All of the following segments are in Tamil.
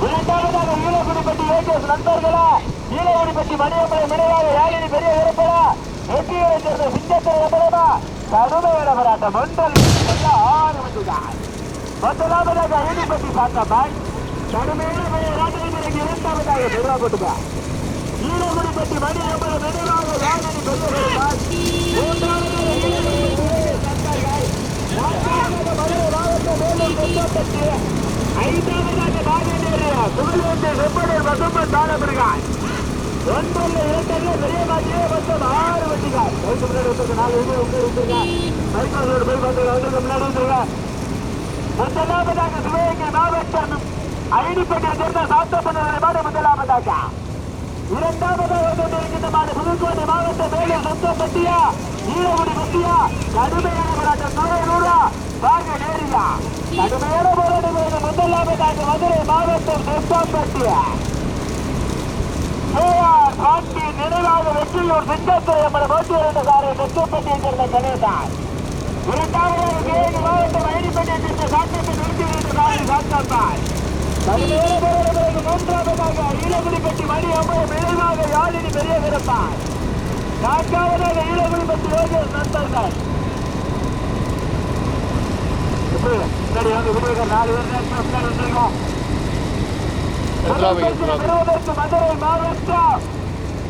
இரண்டாவதாக ஈழகுடிப்பட்டி ஏகேஎஸ் நண்பர்களா ஈழகுடிப்பட்டி மணியம்பளை நினைவாக யாழினி பெரிய இறப்பட வெற்றியை சேர்ந்த சிங்கத்திரை எம்பளமா கடுமையான போராட்டம் ஒன்றல் ஆறு முதலாவதாக ஈடுபட்டி சாத்தம்மாய் கடுமையான போராட்டத்தில் இரண்டாவதாக பெருவா போட்டுங்க ஈழகுடிப்பட்டி மணி எம்பளை நினைவாக யாழினி பெரிய இறப்பால் மூன்றாவதாக மதுரை மாவட்ட மேலும் கொண்டாட்டத்து ஐந்தாவதாக பாகேந்திர சுகலேந்திர செப்பனர் வசம்பன் தாளமிருகாய் ஒன்றல்ல இரண்டல்ல பெரிய மாட்டியே மொத்தம் ஆறு வண்டிகார் கைக்கு முன்னாடி வந்துருங்க நாலு பேர் உங்க வந்துருங்க மைக்கோட போய் பார்த்து முன்னாடி முதலாவதாக சிவகங்கை மாவட்டம் ஐடிப்பட்டியை சேர்ந்த சாத்தப்பனர் முதலாவதாக. இரண்டாவதாக கொண்டிருக்கின்ற புதுக்கோட்டை மாவட்ட மேலும் சொந்த பட்டியா ஈழகுடி பட்டியா கடுமையான போராட்டம் நூறா வாங்க நேரியா கடுமையான போராட்டம் முதலாவதாக மதுரை மாவட்டம் சொந்தப்பட்டியா கேஆர் பாண்டி நினைவாக வெற்றியூர் சிங்கத்துறை அம்மன் போட்டியிருந்து சாரை சொந்தப்பட்டியை சேர்ந்த கணேசன் இரண்டாவதாக தேனி மாவட்டம் ஐடிப்பட்டியை சேர்ந்த சாத்தத்தை நிறுத்தியிருந்த மூன்றாவதாக ஈழகுடிப்பட்டி மணி அம்மையம் இணைவாக யாழினி பெரிய பிறப்பார் நான்காவதாக ஈழகுடிப்பட்டி யோகேஷ் நண்பர்கள் முன்னாடி வந்து விடுவிக்க நாலு பேர் முன்னாடி வந்துருக்கோம் பெறுவதற்கு மதுரை மாவட்டம்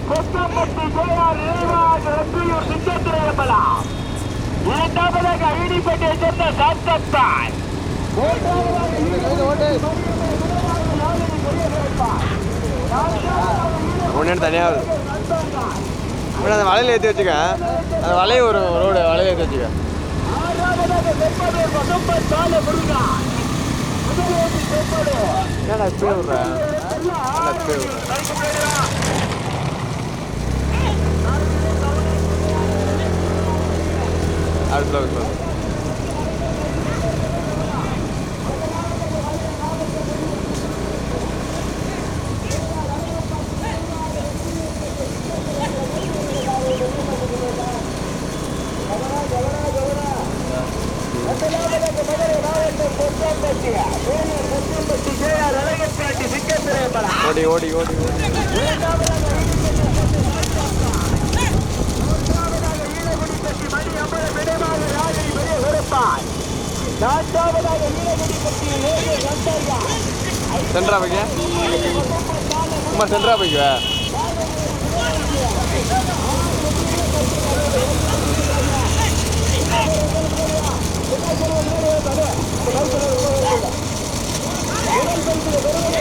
கொத்தம்பட்டி ஜெயார் நினைவாக வெற்றியூர் சிங்கத்திரை அம்பலம் இரண்டாவதாக ஐடிப்பட்டியை சேர்ந்த சாத்தம்பாள் ஒன்று தனியாக இப்படி அந்த வலையில் ஏற்றி வச்சுக்க. அந்த வலையை ஒரு ரோடு வலையில் ஏற்றி வச்சுக்க. ஏன்டா இப்படியே விட்றேன் ஏன்டா விட்றேன் அடுத்த விட்றேன் ஓடி ஓடி ஓடி ஓடி சென்ட்ரா பைக்க சும்மா சென்ட்ரா பைக்க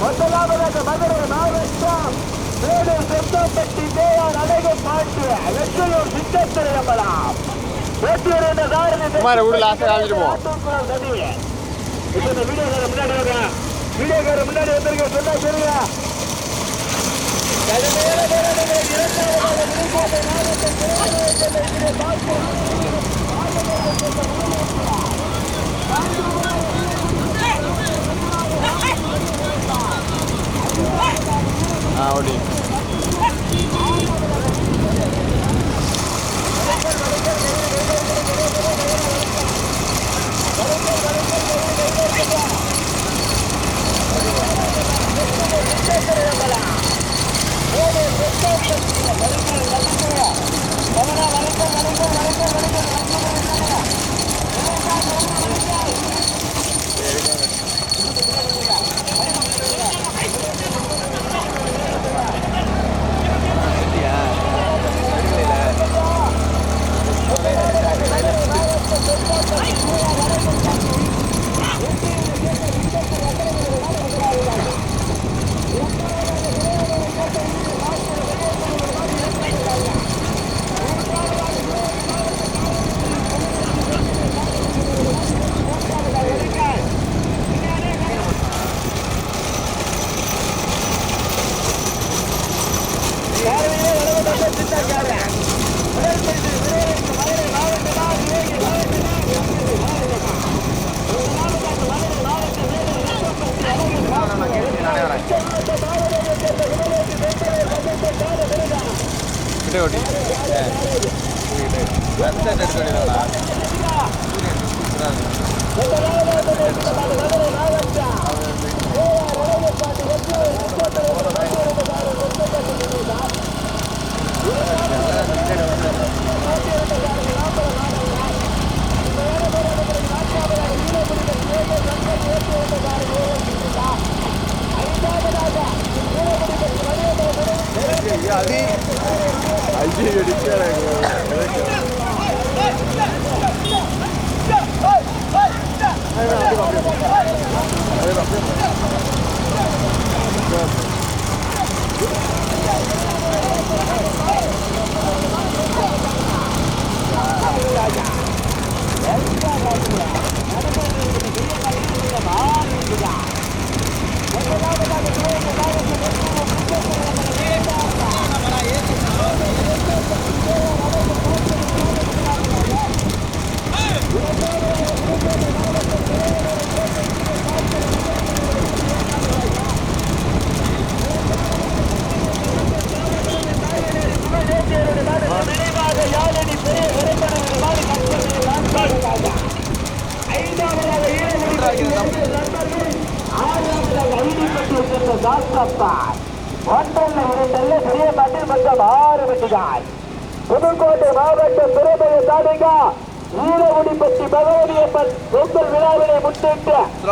முதலாவதாக மதுரை மாவட்டம் வேலூர் செந்தப்பட்டி தேயார் அழகு பாட்டு வெற்றியூர் சிங்கத்திரை அம்பலம் வெற்றியூர் என்ற சாரணி குமார லாஸ்ட்டாக காமிச்சிட்டு போ இப்ப இந்த வீடியோக்கார முன்னாடி வாங்க. வீடியோக்கார முன்னாடி வந்திருக்க சொன்னா சொல்லுங்க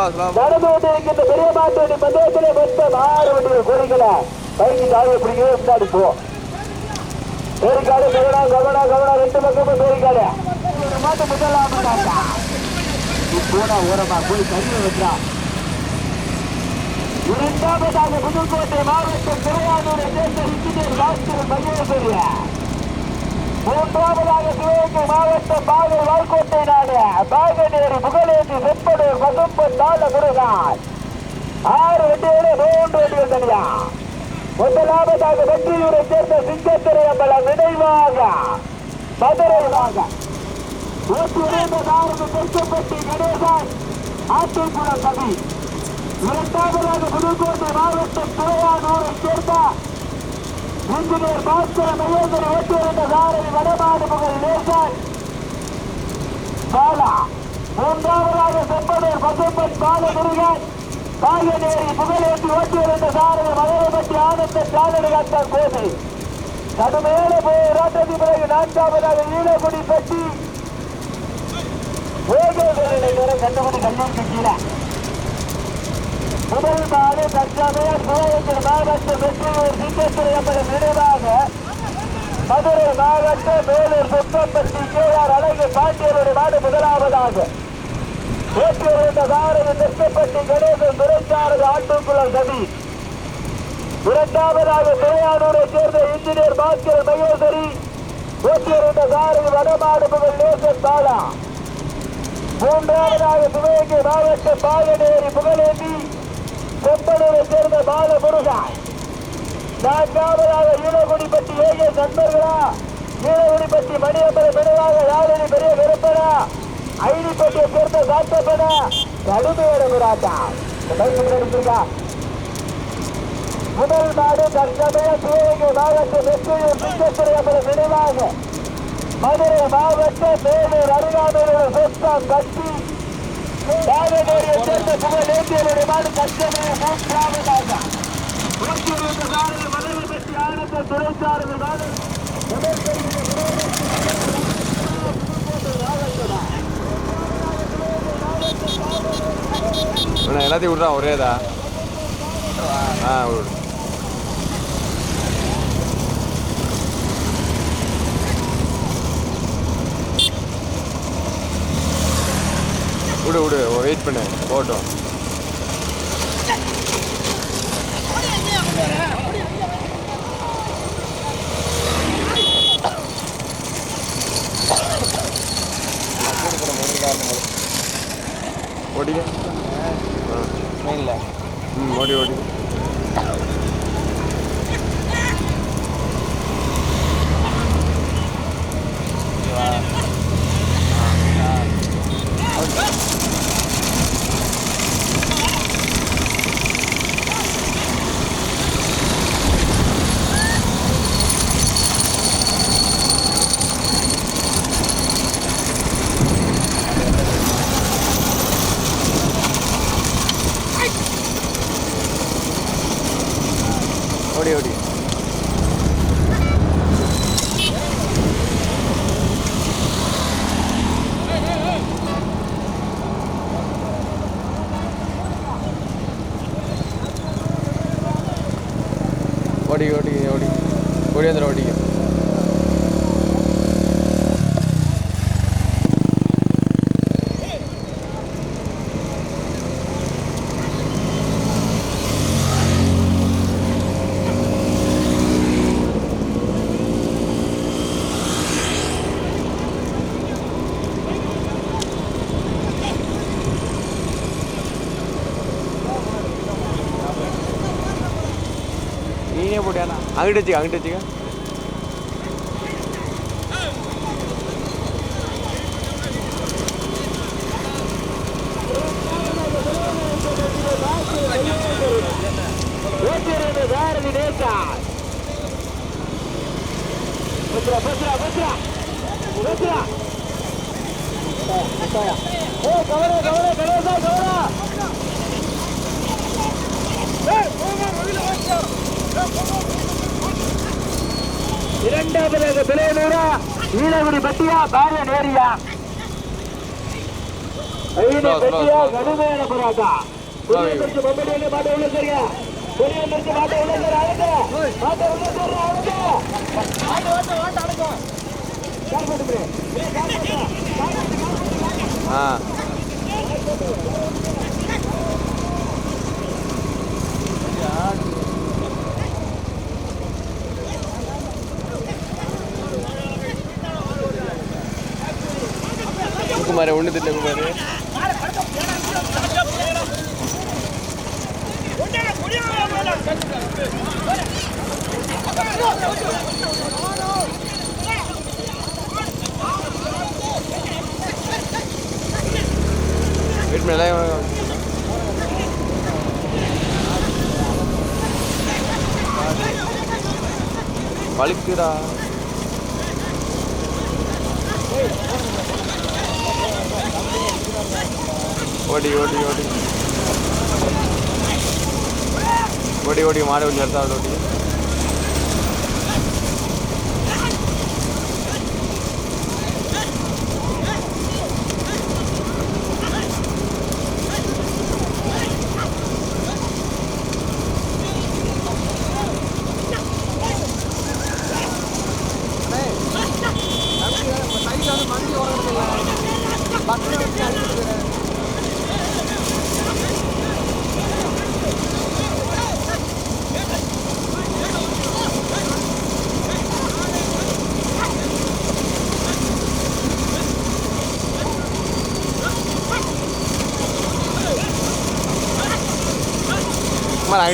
நடந்து கொண்டிருக்கின்ற பெரிய மாட்டோடி பந்தயத்திலே மொத்தம் ஆறு வண்டிகள் கூறுகிற கைக்கு தாழை பிடிக்கவே முன்னாடி போ. பேரிக்காடு கவனா கவனா கவனா ரெண்டு பக்கமும் பேரிக்காடு. மாட்டு முதலாம் போனா ஓரமா போய் தண்ணி வச்சா இரண்டாவதாக புதுக்கோட்டை மாவட்டம் திருவாரூரை சேர்ந்த இன்ஜினியர் பாஸ்கர் மகேஸ்வரிய மூன்றாவதாக சிவகங்கை மாவட்டம் பாகை வாய்க்கோட்டை நாடு பாகநேரி புகழேந்தி செப்பனூர் பசும்பன் தாழ முருகான் ஆறு வண்டிகளே மூன்று வண்டிகள் தனியா முதலாவதாக வெற்றியூரை சேர்ந்த சிங்கத்துறை அம்பலம் நினைவாக மதுரை வாங்க இரண்டு நான்கு தெற்குப்பட்டி கணேசன் ஆத்திக்குளம் கவி. இரண்டாவதாக புதுக்கோட்டை மாவட்டம் திருவாரூரை சேர்ந்த இன்ஜினியர் பாஸ்கர மகேந்திர ஓட்டியிருந்த சாரதி வடமாடு புகழ் நேசன் பாலா மூன்றாவதாக செம்பனூர் பசும்பன் பாலமுருகன். காயநேரி புகழேற்றி ஓட்டியிருந்த சாரதி மதுரைப்பட்டி ஆனந்த சாதனை கோதி கடுமையான போராட்டத்தின் பிறகு நான்காவதாக ஈழகுடி பட்டி. ஓகே கண்டுபிடி கல்லூரி கீழே. முதல் நாடு தற்சமயம் சிவகங்கை மாவட்ட வெற்றியூர் சிங்கத்துறை என்பதன் நினைவாக மதுரை மாவட்ட மேலூர் சுத்தம்பட்டி கே ஆர் அழகு பாண்டியருடைய நாடு முதலாவதாக. ஏற்றியிருந்த காரணம் தெற்கப்பட்டி கணேசன் துரைச்சாரதி ஆட்டுக்குளம் சதி இரண்டாவதாக திருவாரூரை சேர்ந்த இன்ஜினியர் பாஸ்கர் மகேஸ்வரி ஓட்டியிருந்த சாரதி வடமாடு புகழ் நேசன் பாலா. மூன்றாவதாக சிவகங்கை மாவட்ட பாலநேரி புகழேந்தி கொப்பனூரை சேர்ந்த பாலமுருகன் நான்காவதாக ஈழகுடிப்பட்டி ஏகே நண்பர்களா ஈழகுடிப்பட்டி மணியம்பரம் நினைவாக யாழினி பெரிய விருப்பனா ஐடிப்பட்டியை சேர்ந்த சாத்தப்பனா கடுமையான முராட்டா எடுத்திருக்கா முதல் நாடு தற்சமய சிவகங்கை மாவட்ட வெற்றியூர் சிங்கத்துறை நினைவாக. மதுரை மாவட்ட மேலூர் அருகாமையில் சொத்தம் கட்டி பாகநேரியை சேர்ந்த புகழ் ஏந்தியருடைய மாடு கட்சமே மூன்றாவதாக நூற்றி இருபது மதுரை ஆனந்த துறைசாரது நாடு எல்லாத்தையும் விட்றான் ஒரேதா ஆ விடு. விடு விடு. வெயிட் பண்ணு. போட்டோம் ஓடிங்க ம் ஓடி ஓடி. 안 그래 지금 안 그래 지금? பிள்ளையனூரா ஈழகுடி பட்டியா பாரிய நேரியா. பட்டியா. கடுமையான போராட்டா புதிய. பரிசு பொம்படி மாட்ட உள்ள சரியா? புதிய பரிசு மாட்ட உள்ள சார் ஆளுங்க மாட்ட உள்ள சார் ஆளுங்க மாட்ட வாட்ட வாட்ட அடங்க கால் போட்டு போடு. ஏய், கால் போட்டு. கால் போட்டு, கால் போட்டு. ஆ குமார் ஒன்று திட்ட குமார். வெயிட் வலிக்குடா ஓடி ஓடி ஓடி ஓடி ஓடி மாடு கொஞ்சம் எடுத்தா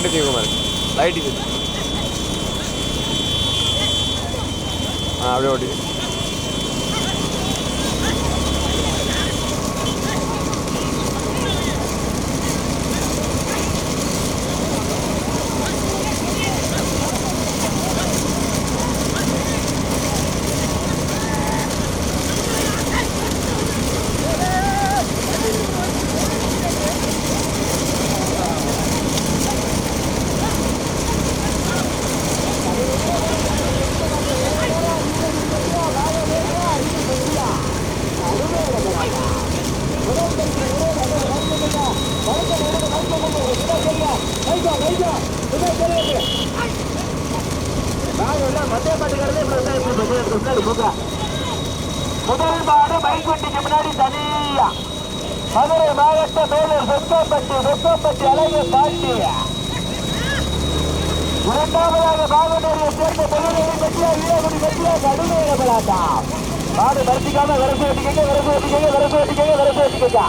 ஓடி குமார் அங்கிட்டு வச்சுக்க குமார் லைட்டு ஆ அப்படியே ஓடி முதல் மாடு மைக்குட்டிக்கு முன்னாடி தனியா மதுரை மாவட்ட மேலூர் சொத்தப்பட்டி சொத்தப்பட்டி அழகு காட்டி இரண்டாவதாக பாகனூரியை சேர்ந்த பெருநெறி பற்றியா வீரகுடி பற்றியா கடுமையான போராட்டம் மாடு மறுத்திக்காம விரசு வெட்டிக்கங்க விரசு வெட்டிக்கங்க விரசு வெட்டிக்கங்க விரசு வெட்டிக்கங்க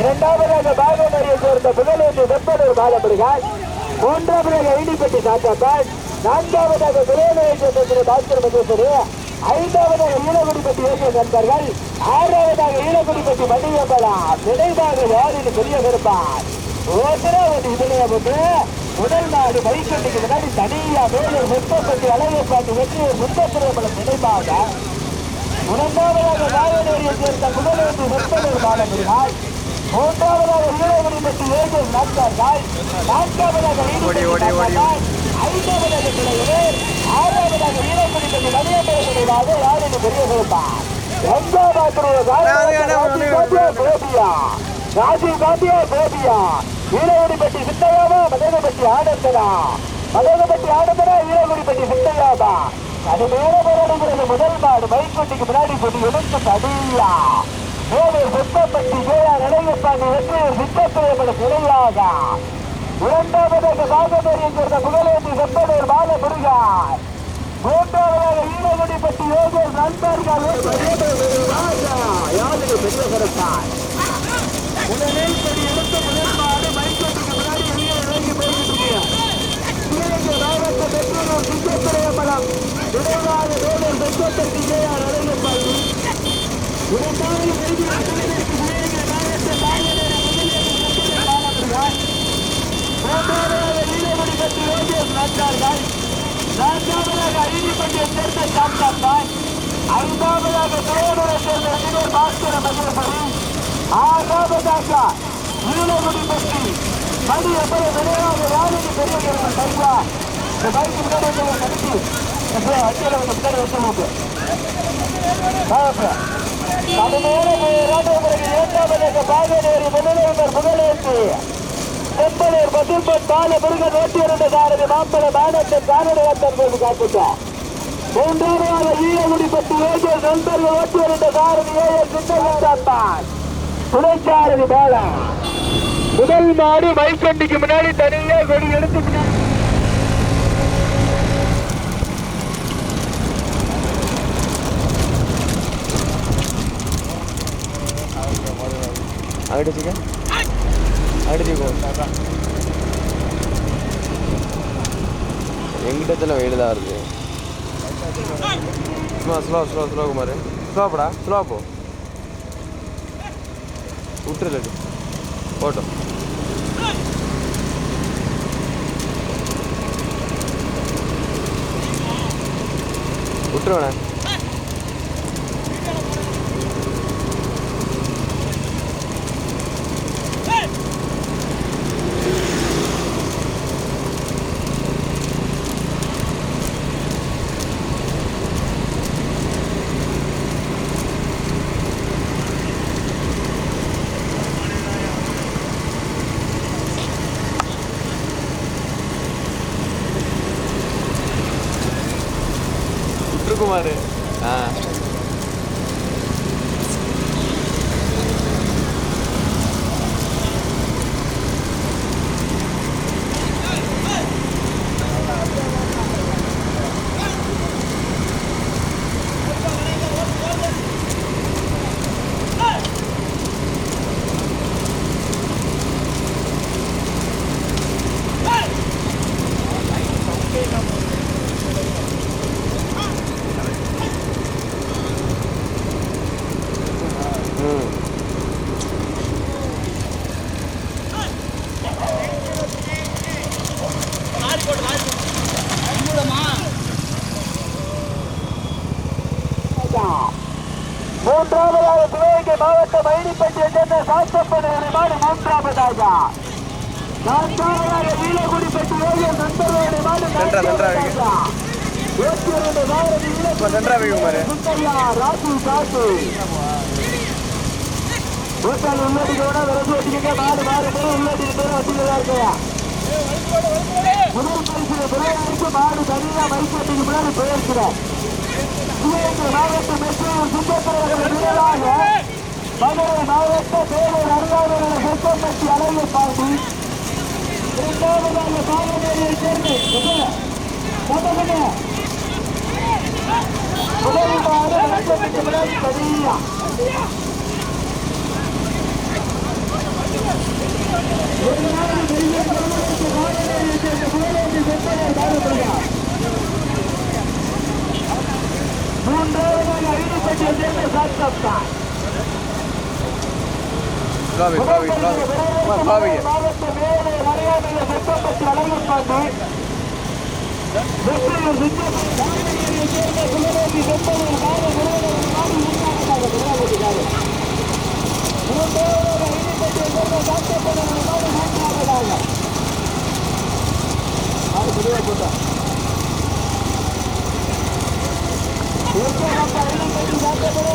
இரண்டாவதாக பாகனூரியை சேர்ந்த புகழேந்தி வெப்பனூர் பாலமுருகன் மூன்றாவதாக ஐடிப்பட்டி சாத்தாப்பான் நான்காவதாக குலேனையை பாஸ்கர் மகேஸ்வரி. ஐந்தாவதாக ஈழகுடிப்பட்டி ஏகிய நண்பர்கள் ஆறாவதாக ஈழகுடிப்பட்டி மணியம்பலா விரைவாக யாரின் பெரிய பெருப்பார் இதனைய இதயமுக்கு முதல் நாடு மைக்கண்டிக்கு முன்னாடி தனியா வேலூர் முத்தப்பட்டி அழகப்பாட்டு வெற்றியூர் முத்தத்திரமலம் நினைவாக இரண்டாவதாக நாயனேரியை சேர்ந்த முதலமைச்சர் முத்தனூர் பாலமுருகாய் மூன்றாவதாக ஈழகுடிப்பட்டி ஏகிய நண்பர்கள் நான்காவதாக ஓடி, ஓடி, ஐந்தாவதாக கிளையர் ஆறாவதாக ஈழகுடிப்பட்டி மணியம்பலத்தினாக யாரின் பெரிய பெருப்பார் கோபியா ராஜீவ் காந்தியா கோபியா வீரவடிப்பட்டி சித்தையாவா மதனப்பட்டி ஆனந்தனா மதகப்பட்டி ஆடுதுனா ஈரகுடிப்பட்டி சிட்டையாதா அது மேல போராடுகிறது முதல் மாடு மைக்குட்டிக்கு முன்னாடி கொண்டு எடுத்து தடியா மேலே சுத்தப்பட்டி ஜெயா நடையப்பாண்டி வெற்றியர் சித்தப்பிரியமன சிலையாதா இரண்டாவதாக சாகபேரியை சேர்ந்த புகழேந்தி செப்பனூர் பால முருகார் மூன்றாவதாக ஈரகுடிப்பட்டி யோகேஷ் நண்பர்கள் யாருக்கு பெரிய கருத்தார். முதலில் கொடி எடுத்த முதல் மைக்கோட்டுக்கு முன்னாடி வெளியே இறங்கி போய்கிட்டு இருக்கு மாவட்ட பெற்றோர் சிங்கத்துறையம்பலம் விரைவாக வேலூர் பெற்றோட்டத்தி ஜெயார் ஐந்தாவதாக துறையூரை சேர்ந்த விஜய் பாஸ்கர மகேஸ்வரி ஆறாவதாக நீலகுடி பற்றி மணி எப்படி விளையாடு யாருக்கு பெரிய கிழமை கையா இந்த பைக்கு முன்னாடி வந்து கணிச்சு அடியில் வந்து முன்னாடி வச்சு மூக்கு கடுமையான ராஜபுரத்தில் இரண்டாவதாக பாகனேரி முதலமைச்சர் புகழேந்தி செம்பலூர் பசும்பன் பால முருகன் ஓட்டி இருந்த சாரதி மாம்பழ மானத்தை காணொலியாட்டம் போது காப்பிட்டார் மூன்றாவது ஈழகுடிப்பட்டு ஏஜே நண்பர்கள் ஓட்டி இருந்த சாரதி ஏழு சின்னதான் துணைச்சாரதி மேல முதல் மாடு மைக்கண்டிக்கு முன்னாடி தனியே கொடி எடுத்து முன்னாடி அடிச்சுக்க அடிச்சுக்கோ எங்கிட்டத்தில் வெயில் தான் வருது? Slow slow slow slow Kumar. ஸ்லோப்படா slow போ. விட்டுருலடி போட்டோம். விட்டுருவேண்ணே விட்டுருக்குமாரு ஆ ம் மூன்றாவதாக சிவகங்கை மாவட்டம் ஐடிப்பட்டியை சேர்ந்த சாத்தப்பனை மாடு மூன்றாவதாக நான்காவதாக நீலகுடிப்பட்டி ஓவியர் நண்பர்களுடைய மாடு. நூற்றி இரண்டு வைக்க குமார். சுந்தரியா ராஜு விரசு வச்சுக்கங்க. மாடு மாடு பேர் பேர் வச்சுக்கிறதா இருக்கையா முதல் பரிசு விளையாடிக்கு மாடு தனியா மைசூட்டுக்கு முன்னாடி போயிருக்கிறேன். சிவகங்கை மாவட்ட மெட்ரோர் சுந்தரத்தில் வீரராக மதுரை மாவட்ட பேரூர் அருகாமையான சொத்தம்பட்டி அழகு பாண்டி இரண்டாவதாக பாலமேரியை சேர்ந்து முதல் மாடு மைசூட்டுக்கு முன்னாடி தனியா மூன்றாவதாக ஐடிப்பட்டியை சேர்ந்த சாத்தப்பா ஸ்லோவி ஸ்லோவி ஸ்லோவி ஸ்லோவி மாவட்ட மேலே மலையாளிய செப்பப்பட்டி அழகப்பாண்டி வெற்றியூர் சிங்கப்பூர் சேர்ந்த குலவேந்தி செப்பனூர் மாத முருகன் மாடு மூன்றாவதாக குலவேந்திக்காரு மூன்றாவதாக ஐடிப்பட்டியை சேர்ந்த சாத்தப்பன்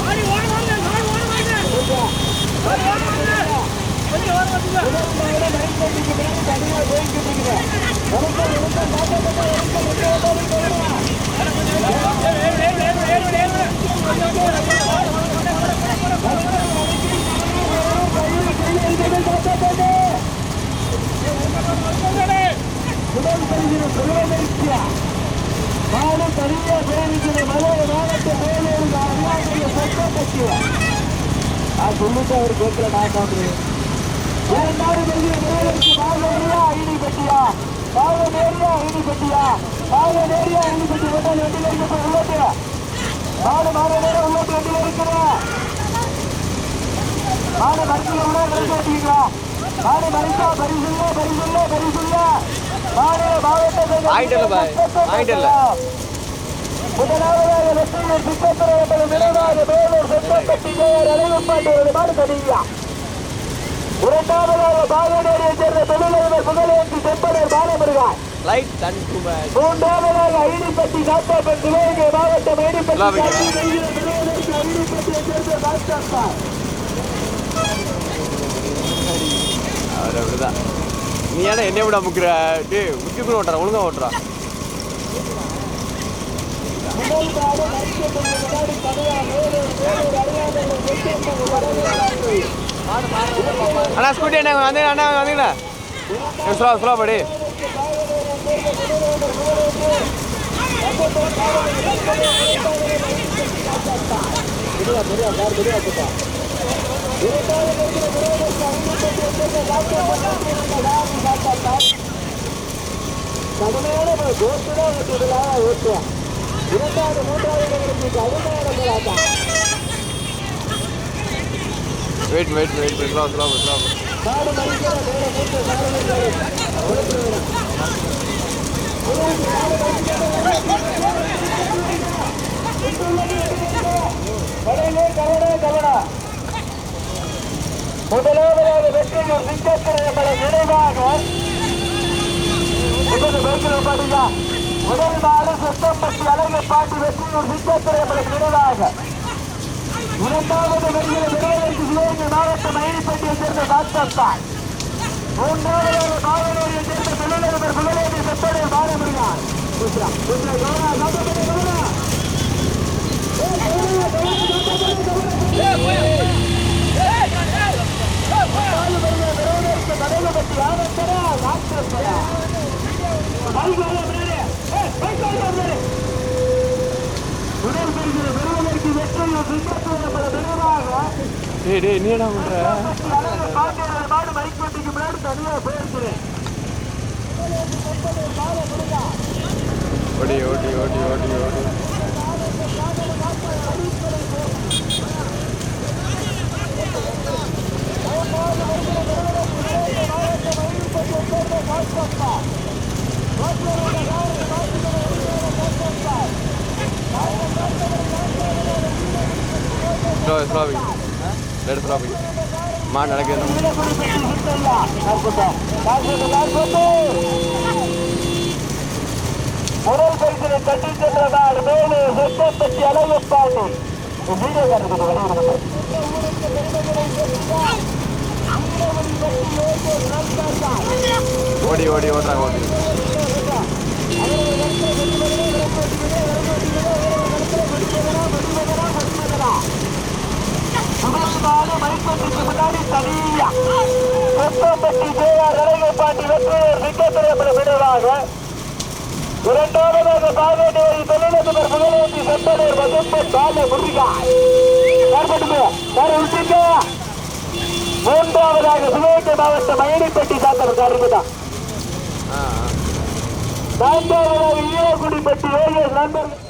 மாடு மூன்றாவதாக மாடு புதுவை கூட்டம் ஐடிப்பட்டி சாத்தப்படும் மதகப்பட்டி ஆயிரத்தரா பாடலாக சேர்ந்தா ஐடிப்பட்டி எடுத்த பாலாரா ஏண்டா ஸ்லோபிக்கிறா மாடு தனியா சொல்லிட்டு அவர் கேட்கல நான் காட்டுறேன் இரண்டாவது பெரிய மேலருக்கு பாகநேரியா ஐடி பெட்டியா பாகநேரியா ஐடி பெட்டியா பாகநேரியா ஐடி பெட்டி கொண்டால் வண்டியில் இருக்க உள்ளது மாடு மாடு நேரம் உள்ளது வண்டியில் இருக்கிற மாடு மருத்துவ உள்ள விரைந்து பரிசுல்ல பரிசுல்ல பரிசுல்ல முதலாவதாக வெற்றியூர் சிக்கத்துறை என்பது நினைவாக மேலூர் செங்கப்பட்டி மாடு கடியா இரண்டாவதாக பாகநேரியை சேர்ந்த தொழிலதிபர் புகழேந்தி செம்பனர் பாலமுருகான். லைட் தன் டூ மேட்ச் மூன்றாவதாக ஐடிப்பட்டி காப்பாப்பன் சிவகங்கை மாவட்டம் ஐடிப்பட்டி லாபம் காட்சி செய்கிற விநாயகருக்கு ஐடிப்பட்டியை சேர்ந்த டாக்டர் சார் அவர் அப்படிதான். நீ ஏன்னா என்னை விட முக்கிற? டே முக்கி கூட ஓட்டுறா ஒழுங்கா ஓட்டுறா. முதல் அண்ணா ஸ்கூட்டி அண்ணா வந்து அண்ணா வந்தீங்கண்ணா ஸ்லோ ஸ்லோ படி. கடுமையான கோஷ்டுதான் விட்டுதலாக ஓட்டுவோம் இரண்டாவது மூன்றாவது கடுமையான போராட்டம் wait wait wait slow slow slow நாடு மறிக்கிற மேல மூன்று சாரதிகள் கடையிலே கவன கவன முதலாவதாக வெற்றியூர் சிங்கத்திரை என்பதை நினைவாக முதல் நாடு செப்டம்பர் அழகு பாட்டி வெற்றியூர் சிங்கத்திரை என்பதை நினைவாக. இரண்டாவது வெளியே நிறைவேற்றி சிவகங்கை மாவட்டம் மயிலிப்பட்டியை சேர்ந்த டாக்டர் தான் மூன்றாவதாக காவலூரியை சேர்ந்த தொழிலதிபர் புகழேந்தி செப்படைய பாலமுருகான் புத்ரா புத்ரா பெறுகிற பெறுவதற்கு வெற்றியை டேய் டேய் நீ என்ன பண்ற? மாடு மணிக்கட்டிக்கு முன்னாடி தனியா போயிருக்கிறேன் ஓடி ஓடி ஓடி ஓடி. ஓடி ஸ்லோ ஸ்லோபிங் ரெட் ஸ்லோபிங் மா நடக்குது முதல் பரிசிலை தட்டி சென்ற நாடு மேலே சொத்தப்பட்டி அழகப்பாண்டி வீடியோ ஓடி ஓடி ஓடுறாங்க ஓடி. சுதர்சனான மணிப்பட்டிக்கு முன்னாடி தனியா. சொத்தப்பட்டி ஜேஆர் அழகப்பாண்டி வெற்றியர் சிங்கத்திரைப்பட விடுவாங்க? இரண்டாவதாக பாகநேரி தொழிலதிபர் முதலேந்தி செம்பனர் வகுப்பன் பால முருகா. மூன்றாவதாக சிவகங்கை மாவட்டம் மயிலிப்பட்டி ஆ ஆ. நான்காவதாக ஈரக்குடிப்பட்டி ஏஎஸ் நண்பர்கள்